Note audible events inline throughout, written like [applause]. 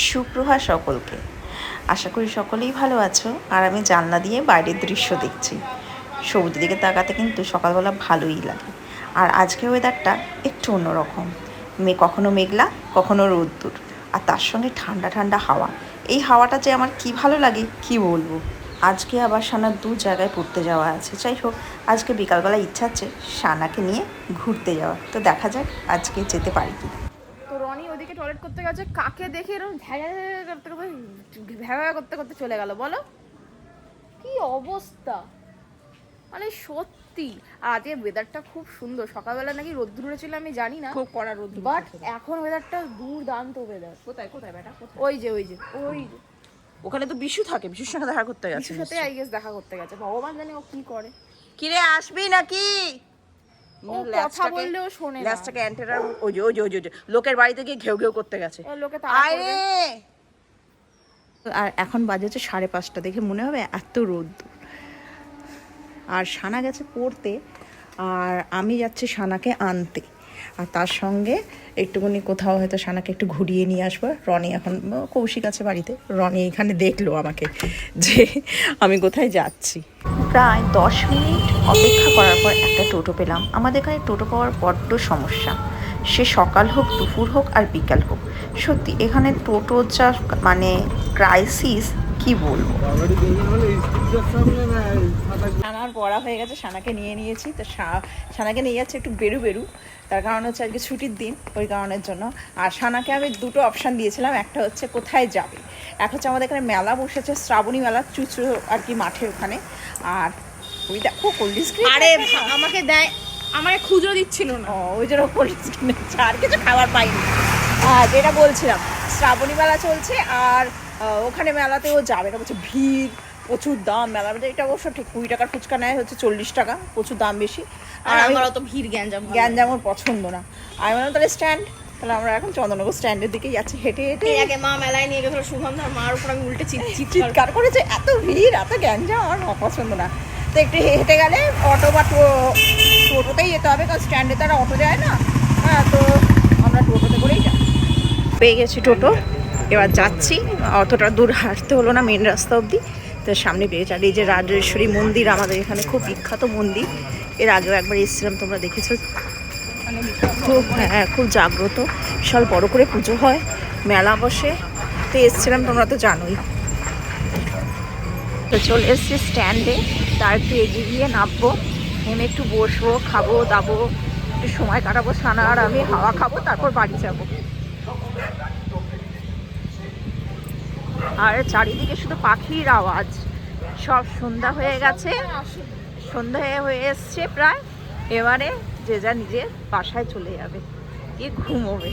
সুপ্রভা সকলকে। আশা করি সকলেই ভালো আছো, আর আমি জানলা দিয়ে বাইরের দৃশ্য দেখছি। সবুজ দিকে তাকাতে কিন্তু সকালবেলা ভালোই লাগে। আর আজকে ওয়েদারটা একটু অন্যরকম। মে কখনো মেঘলা, কখনো রোদ্দুর। আর তার সঙ্গে ঠান্ডা ঠান্ডা হাওয়া। এই হাওয়াটা যে আমার কি ভালো লাগে, কি বলব? আজকে আবার সানার দু জায়গায় পড়তে যাওয়া আছে। যাই হোক, আজকে বিকালবেলা ইচ্ছা আছে সানাকে নিয়ে ঘুরতে যাওয়া তো দেখা যাক আজকে যেতে পারি কি টয়লেট করতে গেছে কাকে দেখে এরকম করতে করতে করতে করতে চলে গেল বলো। কি অবস্থা? মানে সত্যি আর আজকে ওয়েদারটা খুব সুন্দর। সকালবেলা নাকি রোদ্দুর ছিল আমি জানি না। খুব কড়া রোদ বাট এখন ওয়েদারটা দুর্দান্ত ওয়েদার কোথায় কোথায় বেটা ওই যে ওই যে ওই যে। ওখানে তো বিশু থাকে বিশুর সঙ্গে দেখা করতে গেছে বিশুর সাথে আই গেস দেখা করতে গেছে। ভগবান জানে ও কি করে। কিরে আসবি নাকি? কথা বললেও শোনে না। ল্যাসটাকে অ্যান্টেনার ওই যে ওই যে ওই যে, লোকের বাড়িতে গিয়ে ঘেউ ঘেউ করতে গেছে। লোকে আর এখন বাজে হচ্ছে সাড়ে পাঁচটা দেখে মনে হবে এত রোদ্দুর। আর সানা গেছে পড়তে আর আমি যাচ্ছি সানাকে আনতে। আর তার সঙ্গে একটুখানি কোথাও হয়তো সানাকে একটু ঘুরিয়ে নিয়ে আসব। রনি এখন কৌশিক আছে বাড়িতে। রনি এখানে দেখল আমাকে যে আমি কোথায় যাচ্ছি। প্রায় দশ মিনিট অপেক্ষা করার পর একটা টোটো পেলাম। আমাদের এখানে টোটো পাওয়ার বড্ড সমস্যা। সে সকাল হোক, দুপুর হোক আর বিকাল হোক। সত্যি, এখানে টোটো যা মানে ক্রাইসিস কি বলব? সানার পড়া হয়ে গেছে সানাকে নিয়ে নিয়েছি। তো সানাকে নিয়ে যাচ্ছে একটু বেরু বেরু। তার কারণ হচ্ছে আজকে ছুটির দিন ওই কারণের জন্য। আর সানাকে আমি দুটো অপশান দিয়েছিলাম একটা হচ্ছে কোথায় যাবে? এক হচ্ছে আমাদের এখানে মেলা বসেছে শ্রাবণী মেলা চুচু আর কি মাঠের ওখানে। আর ওই দেখো কোল্ড আরে আমাকে দেয় আমাকে খুঁজো দিচ্ছিল না। ওই জন্য কোল্ড আর কিছু খাবার পাইনি। আর যেটা বলছিলাম শ্রাবণী মেলা চলছে আর ওখানে মেলাতেও যাবে। এটা হচ্ছে ভিড় প্রচুর দাম মেলা। এটা অবশ্য ঠিক কুড়ি টাকার ফুচকা নেয় হচ্ছে চল্লিশ টাকা প্রচুর দাম বেশি। আর আর আমি আমার অত ভিড় যাব জ্ঞান যেমন পছন্দ না। আমি বললাম তাহলে স্ট্যান্ড তাহলে আমরা এখন চন্দননগর স্ট্যান্ডের দিকে যাচ্ছি। হেঁটে হেঁটে আগে মা মেলায় নিয়ে গেছিল সুগন্ধার মার উপর আমি উল্টে চিৎ চিৎকার করেছে এত ভিড় এত গ্যাঞ্জাম আমার অপছন্দ না। তো একটু হেঁটে গেলে অটো বা টো- টোটোতেই যেতে হবে কারণ স্ট্যান্ডে তারা অটো যায় না। হ্যাঁ তো আমরা টোটোতে করেই যাই পেয়ে গেছি টোটো। এবার যাচ্ছি, অতটা দূর হাঁটতে হলো না মেন রাস্তা অবধি। তো সামনে পেয়ে যাই এই যে রাজেশ্বরী মন্দির, আমাদের এখানে খুব বিখ্যাত মন্দির। এর আগেও একবার এসেছিলাম, তোমরা দেখেছ? খুব হ্যাঁ খুব জাগ্রত। বিশাল বড় করে পুজো হয়, মেলা বসে। তো এসেছিলাম, তোমরা তো জানোই। তো চলে এসেছি স্ট্যান্ডে তার একটু এগিয়ে গিয়ে নামবো। নেমে একটু বসবো, খাব, দাবো, একটু সময় কাটাবো সানা আর আমি, হাওয়া খাব, তারপর বাড়ি যাব। আর চারিদিকে শুধু পাখির আওয়াজ। সব সন্ধ্যা হয়ে গেছে। সন্ধ্যা হয়ে- এসছে প্রায়। এবারে যে যা নিজের বাসায় চলে যাবে। গিয়ে ঘুমোবে।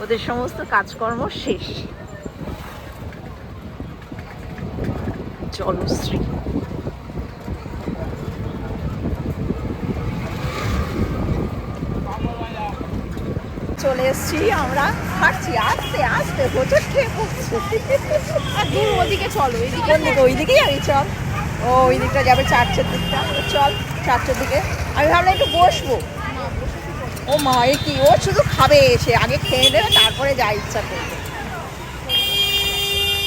ওদের সমস্ত কাজকর্ম শেষ। জলশ্রী চলে এসছি আমরা। হাঁটছি আস্তে আস্তে হোটেল খেয়ে পড়ছে। আর দূর ওদিকে চলো এদিকে দিকে ওই যাবি চল। ও ওই দিকটা যাবে চার্চের দিকটা। চল চার্চের দিকে। আমি ভাবলাম একটু বসবো। ও মা এ কি? ও শুধু খাবে এসে। আগে খেয়ে নেবে তারপরে যা ইচ্ছা করবে।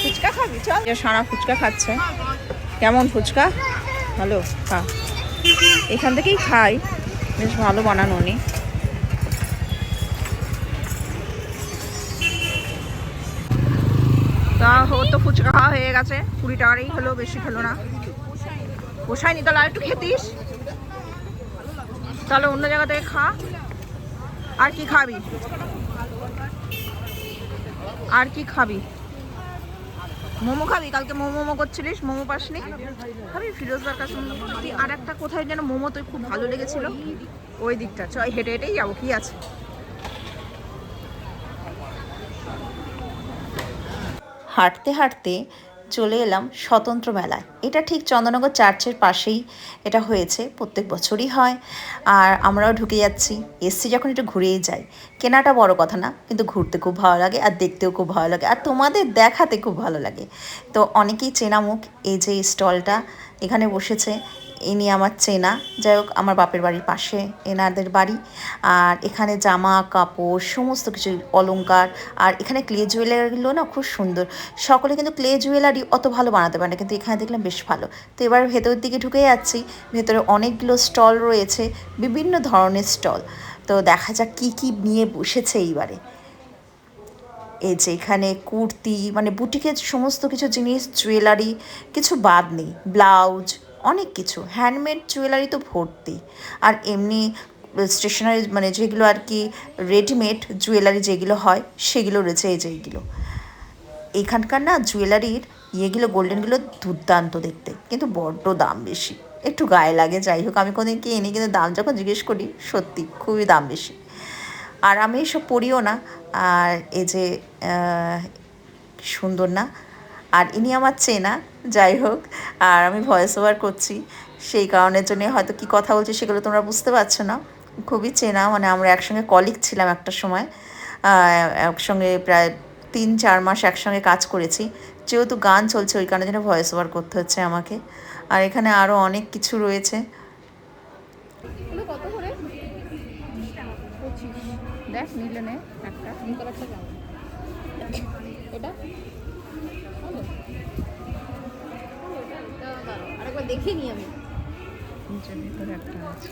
ফুচকা খাবি? চল। সারা ফুচকা খাচ্ছে। কেমন ফুচকা? ভালো? খা। এখান থেকেই খাই। বেশ ভালো বানানো নি তা ওর তো ফুচকা খাওয়া হয়ে গেছে। কুড়ি টাকারই হলো বেশি খেলো না। পোষায়নি, তাহলে আর একটু খেতিস। তাহলে অন্য জায়গা থেকে খা। আর কি খাবি? আর কি খাবি? মোমো খাবি? কালকে মোমো মোমো করছিলিস, মোমো পাসনি? খাবি? ফিরোজদার কাছে আর একটা কোথায় যেন মোমো তুই খুব ভালো লেগেছিল? ওই দিকটা। চল, হেঁটে হেঁটেই যাব। কি আছে? হাঁটতে হাঁটতে চলে এলাম স্বতন্ত্র মেলায়। এটা ঠিক চন্দননগর চার্চের পাশেই এটা হয়েছে, প্রত্যেক বছরই হয়। আর আমরাও ঢুকে যাচ্ছি। এসছি যখন একটু ঘুরেই যাই। কেনাটা বড় কথা না, কিন্তু ঘুরতে খুব ভালো লাগে আর দেখতেও খুব ভালো লাগে আর তোমাদের দেখাতে খুব ভালো লাগে। তো অনেকেই চেনা মুখ, এই যে স্টলটা এখানে বসেছে ইনি আমার চেনা। যাই হোক, আমার বাপের বাড়ির পাশে এনাদের বাড়ি। আর এখানে জামা, কাপড়, সমস্ত কিছু, অলংকার। আর এখানে ক্লে জুয়েলারিগুলো না খুব সুন্দর। সকলে কিন্তু ক্লে জুয়েলারি অত ভালো বানাতে পারে না, কিন্তু এখানে দেখলাম বেশ ভালো। তো এবার ভেতরের দিকে ঢুকে যাচ্ছি। ভেতরে অনেকগুলো স্টল রয়েছে, বিভিন্ন ধরনের স্টল তো দেখা যাক কী কী নিয়ে বসেছে এইবারে। এই যে এখানে কুর্তি মানে বুটিকের সমস্ত কিছু জিনিস জুয়েলারি কিছু বাদ নেই। ব্লাউজ অনেক কিছু হ্যান্ডমেড জুয়েলারি তো ভর্তি। আর এমনি স্টেশনারি মানে যেগুলো আর কি রেডিমেড জুয়েলারি যেগুলো হয়, সেগুলো রয়েছে এই যে এইগুলো এখানকার না জুয়েলারির ইয়েগুলো গোল্ডেনগুলো দুর্দান্ত দেখতে, কিন্তু বড্ড দাম বেশি। একটু গায়ে লাগে, যাই হোক, আমি কোনোদিন কিনি কিন্তু দাম যখন জিজ্ঞেস করি, সত্যি খুবই দাম বেশি। আর আমি এসব পড়িও না, আর এই যে সুন্দর না আর ইনি আমার চেনা, যাই হোক, আর আমি ভয়েস ওভার করছি। সেই কারণের জন্য হয়তো কি কথা বলছি সেগুলো তোমরা বুঝতে পারছ না। খুবই চেনা মানে আমরা একসঙ্গে কলিগ ছিলাম একটা সময়। একসঙ্গে প্রায় তিন, চার মাস একসঙ্গে কাজ করেছি। যেহেতু গান চলছে, ওই কারণে জন্য ভয়েস ওভার করতে হচ্ছে আমাকে। আর এখানে আরও অনেক কিছু রয়েছে। দেখ নিলে নে একটা। এটা? আরেকবার দেখে নিই আমি। নিচের ভিতরে একটা আছে।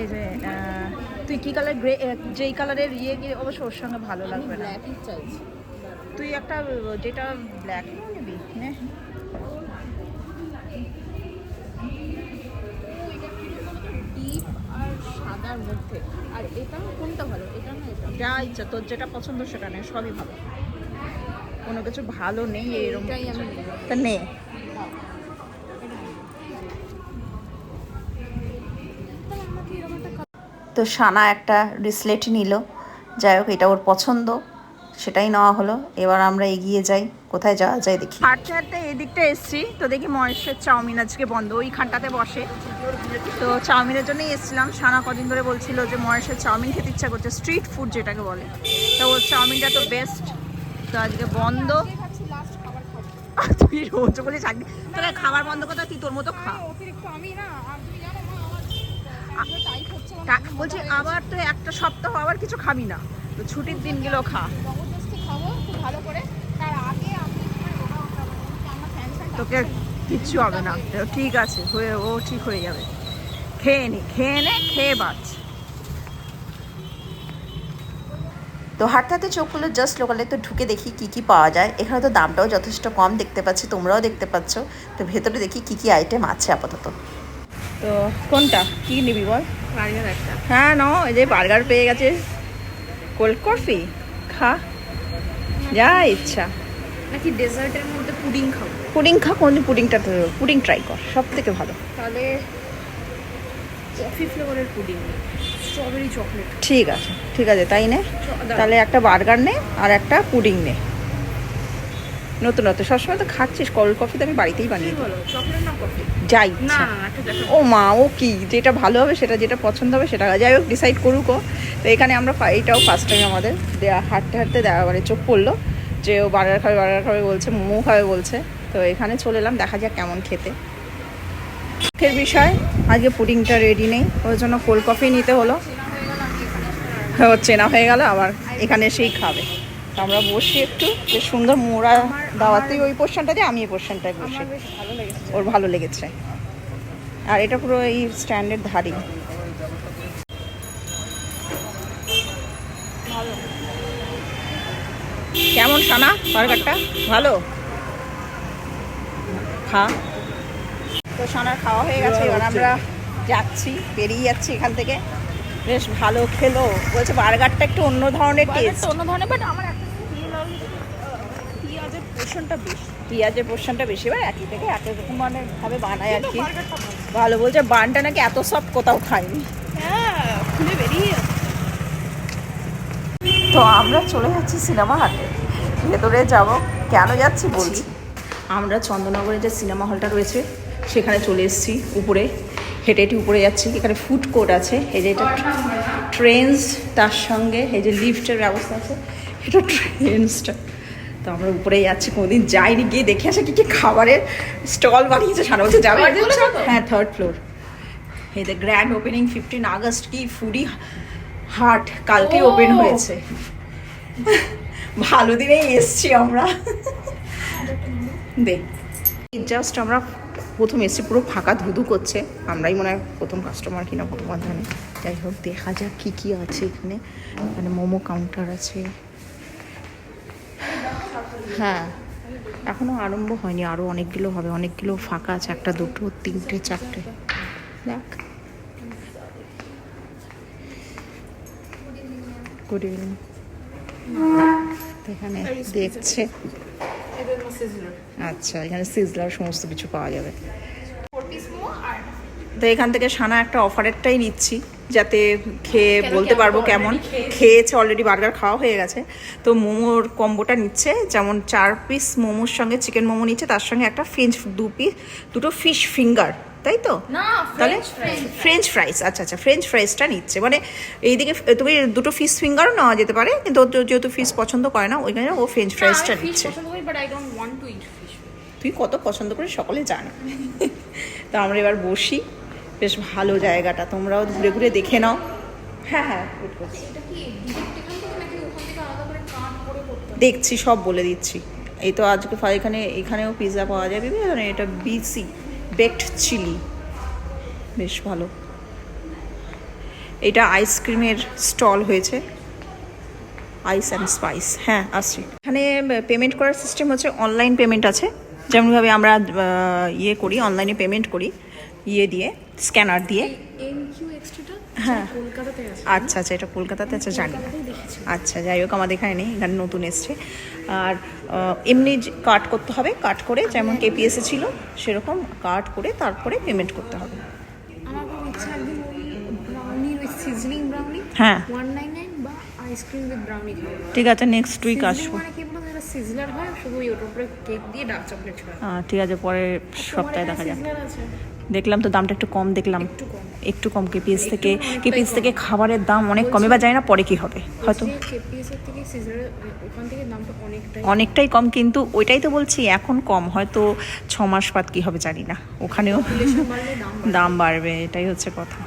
এই যে তুই কি কালার গ্রে যেই কালারের ইয়ে গিয়ে অবশ্য ওর সঙ্গে ভালো লাগবে না। তুই একটা যেটা ব্ল্যাক নিবি নে। সাদার মধ্যে। আর এটা কোনটা ভালো? এটা না এটা যা ইচ্ছা তোর যেটা পছন্দ সেটা নেই সবই ভালো। কোনো কিছু ভালো নেই এরকম আমি নেব। তা নে। তো সানা একটা রিসলেট নিল। যাই হোক এটা ওর পছন্দ। সেটাই নেওয়া হলো। এবার আমরা এগিয়ে যাই, কোথায় যাওয়া যায় দেখি। হাঁটতে হাঁটতে এই দিকটা এসছি, তো দেখি মহেশের চাউমিন আজকে বন্ধ, ওইখানটাতে বসে। তো চাউমিনের জন্যই এসেছিলাম সানা কদিন ধরে বলছিল যে মহেশের চাউমিন খেতে ইচ্ছা করছে স্ট্রিট ফুড যেটাকে বলে। তো ওর চাউমিনটা তো বেস্ট তো আজকে বন্ধ। তুই রোজ বলে চাকরি তোকে খাবার বন্ধ কথা তুই তোর মতো খা। বলছি, আবার তো একটা সপ্তাহ আবার কিছু খাবি না, তো ছুটির দিনগুলো খা। খাব খুব ভালো করে। তার আগে আমি একটু রোগা হতে হবে আমার ফ্যান ফ্যান তোকে কিচ্ছু হবে না। ঠিক আছে হয়ে ও ঠিক হয়ে যাবে। খেয়ে নি খেয়ে নে খেয়ে বাঁচ তো হাঁটতে চোখগুলো জাস্ট লোকালে তো ঢুকে দেখি কি কি পাওয়া যায়। এখানে তো দামটাও যথেষ্ট কম দেখতে পাচ্ছি তোমরাও দেখতে পাচ্ছ। তো ভেতরে দেখি কি কি আইটেম আছে আপাতত। তো কোনটা? কি নিবি বল? বার্গার একটা। হ্যাঁ ন এই যে বার্গার পেয়ে গেছে। কোল্ড কফি খা। যা ইচ্ছা। নাকি ডেজার্টের মধ্যে পুডিং খাব পুডিং খা কোন পুডিংটা পুডিং ট্রাই কর সব থেকে ভালো। তাহলে কফি ফ্লেভারের পুডিং স্ট্রবেরি চকলেট ঠিক আছে ঠিক আছে তাই নে। তাহলে একটা বার্গার নে আর একটা পুডিং নে। নতুন নতুন সবসময় তো খাচ্ছিস কোল্ড কফি তো আমি বাড়িতেই বানিয়ে যাই। ও মা ও কি? যেটা ভালো হবে সেটা যেটা পছন্দ হবে সেটা যাই হোক ডিসাইড করুক ও। তো এখানে আমরা এইটাও ফার্স্ট টাইম আমাদের। দেয়া হাঁটতে হাঁটতে দেওয়া মানে চোখ পড়ল যে ও বার্গার খাবে বার্গার খাবে বলছে মোমো খাবে বলছে। তো এখানে চলে এলাম দেখা যাক কেমন খেতে। মুখের বিষয় আজকে পুডিংটা রেডি নেই। ওর জন্য কোল্ড কফি নিতে হলো। ও চেনা হয়ে গেল আবার এখানে এসেই খাবে। আমরা বসি একটু। বেশ সুন্দর মোড়া দাওয়াতেই ওই পোর্শনটা দিয়ে আমি এই পোর্শনটায় বসি। ওর ভালো লেগেছে। আর এটা পুরো এই স্ট্যান্ডের ধারি কেমন সানা বার্গারটা? ভালো? খা। তো সানার খাওয়া হয়ে গেছে এবার আমরা যাচ্ছি বেরিয়ে যাচ্ছি এখান থেকে। বেশ ভালো খেলো। বলছে বার্গারটা একটু অন্য ধরনের টেস্ট অন্য ধরনের বাট আমার একটা জিনিস ভালো লাগল পেঁয়াজের পোর্শনটা বেশি। পেঁয়াজের পোর্শনটা বেশি এবার একই থেকে এক রকম মানে ভাবে বানায় আর কি ভালো। বলছে বানটা নাকি এত সব কোথাও খাইনি। হ্যাঁ খুলে বেরিয়ে তো আমরা চলে যাচ্ছি সিনেমা হাটে ভেতরে যাব কেন যাচ্ছি বলছি? আমরা চন্দননগরে যে সিনেমা হলটা রয়েছে সেখানে চলে এসেছি উপরে। হেঁটে হেঁটে উপরে যাচ্ছি এখানে ফুড কোর্ট আছে এই যে এটা ট্রেন্স তার সঙ্গে এই যে লিফটের ব্যবস্থা আছে এটা ট্রেন্সটা তো আমরা উপরে যাচ্ছি কোনোদিন যাইনি গিয়ে দেখে আসে কি কি খাবারের স্টল বানিয়েছে সারা বছর যাবে? হ্যাঁ থার্ড ফ্লোর এই the grand opening fifteen August কি ফুডি হাট কালকে ওপেন হয়েছে। ভালো দিনেই এসছি আমরা। দেখ জাস্ট আমরা প্রথম এসছি, পুরো ফাঁকা ধুধু করছে। আমরাই মনে হয় প্রথম কাস্টমার কিনা ভগবান জানে যাই হোক, দেখা যাক কী কী আছে এখানে। মানে মোমো কাউন্টার আছে। হ্যাঁ এখনও আরম্ভ হয়নি। আরও অনেকগুলো হবে। অনেকগুলো ফাঁকা আছে, একটা, দুটো, তিনটে, চারটে। দেখ গুড ইভিনিং এখানে দেখছে। আচ্ছা এখানে সিজলার সমস্ত কিছু পাওয়া যাবে। তো এখান থেকে সানা একটা অফারেরটাই নিচ্ছি যাতে খেয়ে বলতে পারব কেমন। খেয়েছে। অলরেডি বার্গার খাওয়া হয়ে গেছে। তো মোমোর কম্বোটা নিচ্ছে যেমন চার পিস মোমোর সঙ্গে চিকেন মোমো নিচ্ছে তার সঙ্গে একটা ফ্রেঞ্চ দু পিস দুটো ফিশ ফিঙ্গার তাই তো? তাহলে ফ্রেঞ্চ ফ্রাইস আচ্ছা আচ্ছা ফ্রেঞ্চ ফ্রাইসটা নিচ্ছে। মানে এইদিকে তুমি দুটো ফিশ ফিঙ্গারও নেওয়া যেতে পারে কিন্তু যেহেতু ফিশ পছন্দ করে না ওইখানে ও ফ্রেঞ্চ ফ্রাইসটা নিচ্ছে। তুই কত পছন্দ করে সকলে জানে। [laughs] তা আমরা এবার বসি। বেশ ভালো জায়গাটা তোমরাও ঘুরে ঘুরে দেখে নাও। হ্যাঁ হ্যাঁ? দেখছি সব বলে দিচ্ছি। এই তো আজকে এখানে এখানেও পিৎজা পাওয়া যাবে আর এটা বিসি বেকড চিলি বেশ ভালো। এটা আইসক্রিমের স্টল হয়েছে। আইস অ্যান্ড স্পাইস হ্যাঁ আসছি। এখানে পেমেন্ট করার সিস্টেম হচ্ছে অনলাইন পেমেন্ট আছে। যেমনভাবে আমরা ইয়ে করি অনলাইনে পেমেন্ট করি ইয়ে দিয়ে স্ক্যানার দিয়ে। হ্যাঁ। আচ্ছা আচ্ছা এটা কলকাতাতে আছে জানি। আচ্ছা যাই হোক আমাদের এখানে নেই এখানে নতুন এসছে। আর এমনি কাট করতে হবে কাট করে যেমন কেপিএসে ছিল সেরকম কাট করে তারপরে পেমেন্ট করতে হবে। হ্যাঁ। ঠিক আছে নেক্সট উইক আসব। মানে হয় ঠিক আছে পরের সপ্তাহে দেখা যাক দেখলাম তো দামটা একটু কম দেখলাম একটু কম। একটু কম কেপিএস থেকে। কেপিএস থেকে খাবারের দাম অনেক কমে বা যায় না পরে কি হবে? হয়তো। কেপিএস এর থেকে সিজলার ওখান থেকে দামটা অনেকটাই কম। কিন্তু ওইটাই তো বলছি এখন কম। হয়তো ছ মাস বাদ কি হবে জানি না। ওখানেও দাম বাড়বে। এটাই হচ্ছে কথা।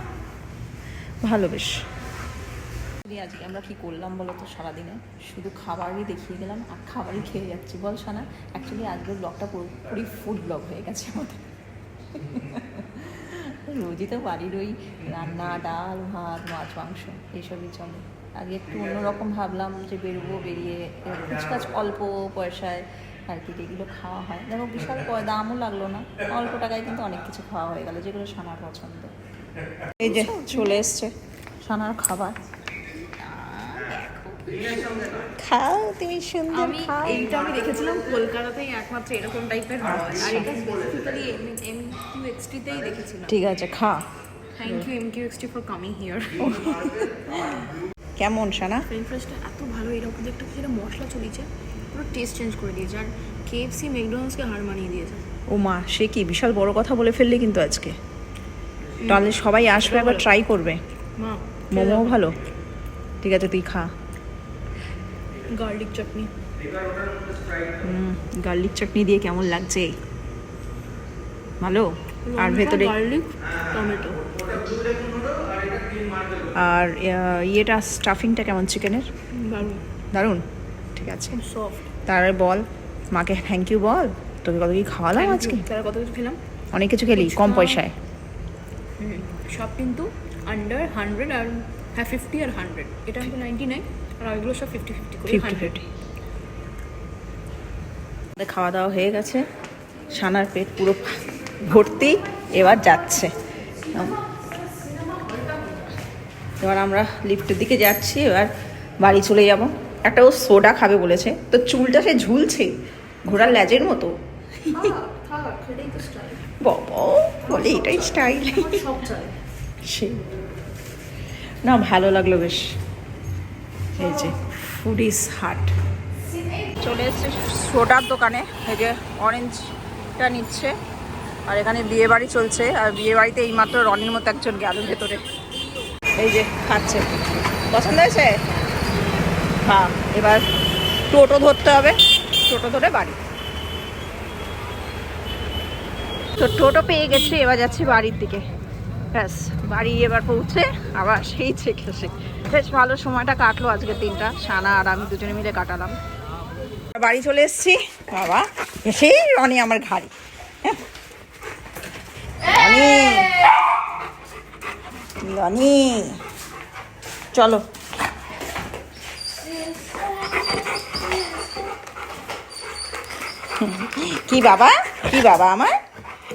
ভালো বেশ। আজকে আমরা কি করলাম বলো তো সারাদিনে? শুধু খাবারই দেখিয়ে গেলাম আর খাবারই খেয়ে যাচ্ছি। বল শোনা অ্যাকচুয়ালি আজকের ব্লগটা পুরোপুরি ফুড ব্লগ হয়ে গেছে আমাদের। রোজই তো বাড়ির ওই রান্না ডাল ভাত মাছ মাংস এইসবই চলে। আগে একটু অন্যরকম ভাবলাম যে বেরোবো বেরিয়ে কুচকাচ অল্প পয়সায় আর কি এগুলো খাওয়া হয়। দেখো বিশাল দামও লাগল না অল্প টাকায় কিন্তু অনেক কিছু খাওয়া হয়ে গেল যেগুলো সানার পছন্দ। এই যে চলে এসছে। সানার খাবার। খাও তুমি সুন্দর আমি এইটা আমি দেখেছিলাম কলকাতাতেই একমাত্র এরকম টাইপের হয়। আর এটা স্পেসিফিক্যালি এম কিউ এক্সটিতেই দেখেছিলাম। ঠিক আছে খা। Thank you M Q XT for coming here কেমন সানা? ফ্রেঞ্চ ফ্রাইসটা এত ভালো এরকম একটা সেটা মশলা চলিছে পুরো টেস্ট চেঞ্জ করে দিয়েছে আর কেএফসি ম্যাকডোনাল্ডসকে হার মানিয়ে দিয়েছে। ও মা সে কি বিশাল বড় কথা বলে ফেললি কিন্তু আজকে? তাহলে সবাই আসবে একবার ট্রাই করবে। মা মোমো ভালো? ঠিক আছে তুই খা। গার্লিক চাটনি গার্লিক চাটনি দিয়ে কেমন লাগছে? ভালো? আর ভেতরে টমেটো। আর ইয়েটা স্টাফিংটা কেমন চিকেনের? দারুণ। ঠিক আছে। তার বল মাকে থ্যাংক ইউ বল। তোকে কত কি খাওয়ালাম আজকে? কত কিছু খেলাম? অনেক কিছু খেলি কম পয়সায়। সব কিন্তু আন্ডার হান্ড্রেড আর হ্যাঁ ফিফটি আর হান্ড্রেড এটা কিন্তু নাইনটি নাইন আর ওইগুলো সব ফিফটি ফিফটি করে হান্ড্রেড খাওয়া দাওয়া হয়ে গেছে। সানার পেট পুরো ভর্তি এবার যাচ্ছে। এবার আমরা লিফটের দিকে যাচ্ছি, এবার বাড়ি চলে যাব। একটা ও সোডা খাবে বলেছে। তো চুলটা সে ঝুলছে, ঘোড়ার ল্যাজের মতো। বলে এটাই স্টাইল সেই। না, ভালো লাগল বেশ। এই যে ফুডিস হাট চলে এসছে সোডার দোকানে, এই যে অরেঞ্জটা নিচ্ছে। আর এখানে বিয়ে বাড়ি চলছে, আর বিয়ে বাড়িতে এইমাত্র রনির মতো একজন গেল ভেতরে। এই যে খাচ্ছে। পছন্দ হয়েছে? হ্যাঁ এবার টোটো ধরতে হবে। টোটো ধরে বাড়ি। তো টোটো পেয়ে গেছি, এবার যাচ্ছি বাড়ির দিকে। ব্যাস, বাড়ি এবার পৌঁছে আবার সেই চেখে সে বেশ ভালো সময়টা কাটলো আজকের দিনটা। সানা আর আমি দুজনে মিলে কাটালাম। বাড়ি চলে এসেছি। বাবা, এসেই রনি আমার ঘাড়ি। হ্যাঁ। রনি রনি চলো। কি বাবা? কি বাবা আমার?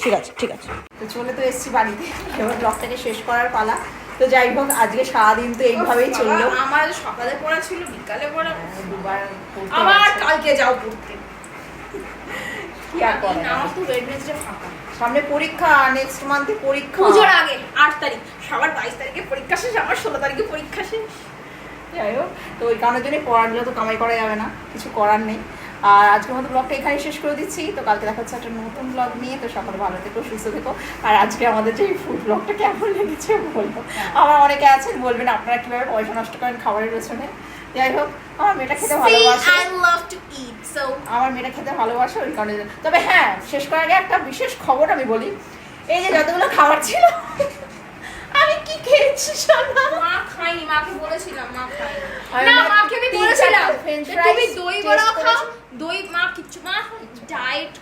ঠিক আছে ঠিক আছে। তো চলে তো এসেছি বাড়িতে। এবার ব্লগটাকে শেষ করার পালা। তো যাই হোক আজকে সারাদিন তো এইভাবেই চলল। আমার সকালে পড়া ছিল বিকালে পড়া দুবার আবার কালকে যাও পড়তে। কি আর করা? আমার তো ওয়েডনেসডে ফাঁকা। সামনে পরীক্ষা নেক্সট মান্থে পরীক্ষা। পুজোর আগে আট তারিখ। সবার বাইশ তারিখে পরীক্ষা শেষ আমার ষোলো তারিখে পরীক্ষা শেষ। যাই হোক তো ওই কারণের জন্যই পড়াগুলো তো কামাই করা যাবে না কিছু করার নেই। আর আজকের মতো ব্লগটা এখানে শেষ করে দিচ্ছি। তো কালকে দেখা হচ্ছে একটা নতুন ব্লগ নিয়ে। তো সকালে ভালো থেকো সুস্থ থেকো। আর আজকে আমাদের যে ফুড ব্লগটা কেমন লেগেছে বলব আমার অনেকে আছেন বলবেন আপনারা কীভাবে পয়সা নষ্ট করেন খাবারের পেছনে। যাই হোক আমার মেয়েটা খেতে ভালোবাসে। I love to eat so আমার মেয়েটা খেতে ভালোবাসে ওই কারণে। তবে হ্যাঁ শেষ করার আগে একটা বিশেষ খবর আমি বলি। এই যে যতগুলো খাবার ছিল আমি কি খেয়েছি সোনা? মা খাইনি মাকে বলেছিলাম মা খাইনি না মাকে আমি বলেছিলাম তুমি দই বড়া খাও দই মা কিচ্ছু মা আচ্ছা। ডায়েট